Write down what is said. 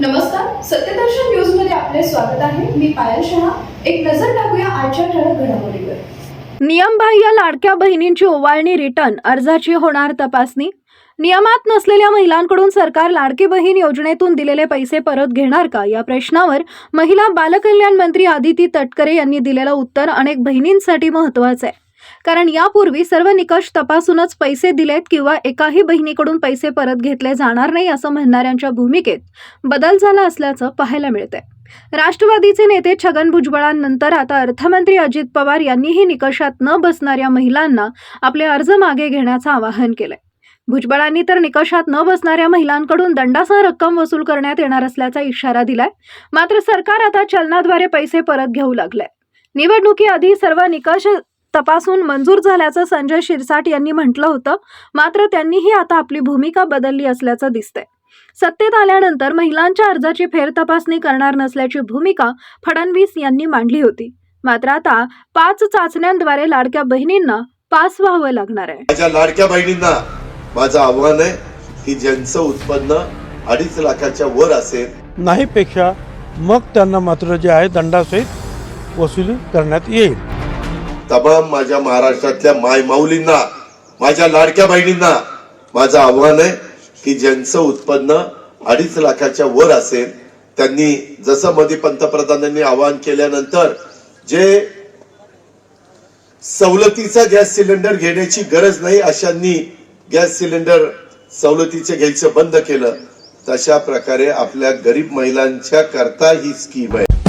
नमस्कार सत्यदर्शन न्यूजमध्ये आपले स्वागत आहे. मी पायल शहा. एक नजर टाकूया आजच्या ठळक घडामोडीवर. नियमबाह्य लाडक्या बहिणींची ओवाळणी रिटर्न अर्जाची होणार तपासणी. नियमात नसलेल्या महिलांकडून सरकार लाडकी बहीण योजनेतून दिलेले पैसे परत घेणार का? या प्रश्नावर महिला बालकल्याण मंत्री आदिती तटकरे यांनी दिलेलं उत्तर अनेक बहिणींसाठी महत्त्वाचं आहे. कारण यापूर्वी सर्व निकष तपासूनच पैसे दिलेत किंवा एकाही बहिणीकडून पैसे परत घेतले जाणार नाही असं म्हणणाऱ्यांच्या भूमिकेत बदल झाला असल्याचं पाहायला मिळतंय. राष्ट्रवादीचे नेते छगन भुजबळांनंतर आता अर्थमंत्री अजित पवार यांनीही निकषात न बसणाऱ्या महिलांना आपले अर्ज मागे घेण्याचं आवाहन केलंय. भुजबळांनी तर निकषात न बसणाऱ्या महिलांकडून दंडासह रक्कम वसूल करण्यात येणार असल्याचा इशारा दिलाय. मात्र सरकार आता चलनाद्वारे पैसे परत घेऊ लागलंय. निवडणुकीआधी सर्व निकष तपासून मंजूर झाल्याचं संजय शिरसाट यांनी म्हटलं होतं. मात्र त्यांनीही आता आपली भूमिका बदलली असल्याचं दिसतंय. सत्तेत आल्यानंतर महिलांच्या अर्जाची फेरतपासणी करणार नसल्याची भूमिका फडणवीस यांनी मांडली होती. मात्र आता पाच चाचण्यांद्वारे लाडक्या बहिणींना पास व्हावं लागणार आहे. माझ्या लाडक्या बहिणींना माझं आव्हान आहे की ज्यांचं उत्पन्न अडीच लाखाच्या वर असेल नाही पेक्षा मग त्यांना मात्र जे आहे दंडासहित वसुली करण्यात येईल. तमाम माझ्या महाराष्ट्रातल्या माय माऊलींना माझ्या लाडक्या बहिणींना माझं आव्हान आहे की ज्यांचं उत्पन्न अडीच लाखाच्या वर असेल त्यांनी जसं मध्ये पंतप्रधानांनी आवाहन केल्यानंतर जे सवलतीचा गॅस सिलेंडर घेण्याची गरज नाही अशांनी गॅस सिलेंडर सवलतीचे घ्यायचं बंद केलं तशा प्रकारे आपल्या गरीब महिलांच्या करता ही स्कीम आहे.